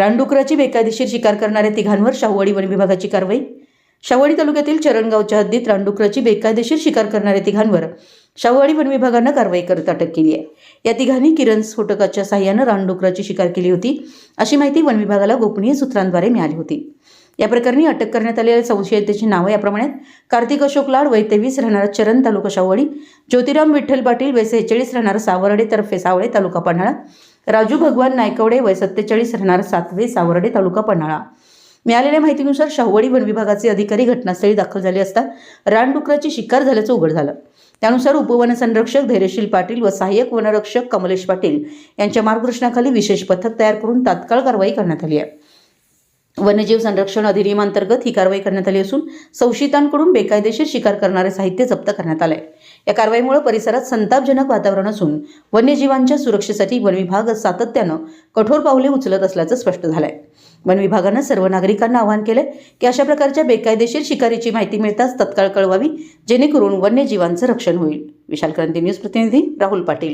रानडुकराची बेकायदेशीर शिकार करणाऱ्या तिघांवर शाहूवाडी वन विभागाची कारवाई. शाहूवाडी तालुक्यातील चरणगावच्या हद्दीत रानडुकराची बेकायदेशीर शिकार करणाऱ्या तिघांवर शाहूवाडी वन विभागानं कारवाई करत अटक केली आहे. या तिघांनी किरण स्फोटकाच्या साह्यानं रानडुकराची शिकार केली होती अशी माहिती वन विभागाला गोपनीय सूत्रांद्वारे मिळाली होती. या प्रकरणी अटक करण्यात आलेल्या संशयितेची नावं याप्रमाणे कार्तिक अशोक लाड वय तेवीस राहणारा चरण तालुका शाहूवाडी ज्योतिराम विठ्ठल पाटील वय सेहेचाळीस राहणारा सावर्डे तर्फे सावळे तालुका पन्हाळा राजू भगवान नायकवडे वय सत्तेचाळीस राहणारा सातवे सावर्डे तालुका पन्हाळा. मिळालेल्या माहितीनुसार शाहूवाडी वन विभागाचे अधिकारी घटनास्थळी दाखल झाले असता रानडुकराची शिकार झाल्याचं उघड झालं. त्यानुसार उपवनसंरक्षक धैर्यशील पाटील व सहाय्यक वनरक्षक कमलेश पाटील यांच्या मार्गदर्शनाखाली विशेष पथक तयार करून तात्काळ कारवाई करण्यात आली आहे. वन्यजीव संरक्षण अधिनियमांतर्गत ही कारवाई करण्यात आली असून संशयितांकडून बेकायदेशीर शिकार करणारे साहित्य जप्त करण्यात आले या कारवाईमुळे परिसरात संतापजनक वातावरण असून वन्यजीवांच्या सुरक्षेसाठी वन विभाग सातत्यानं कठोर पावले उचलत असल्याचं स्पष्ट झालंय. वन विभागानं सर्व नागरिकांना आवाहन केलंय की अशा प्रकारच्या बेकायदेशीर शिकारीची माहिती मिळताच तत्काळ कळवावी जेणेकरून वन्यजीवांचं रक्षण होईल. विशाल क्रांती न्यूज प्रतिनिधी राहुल पाटील.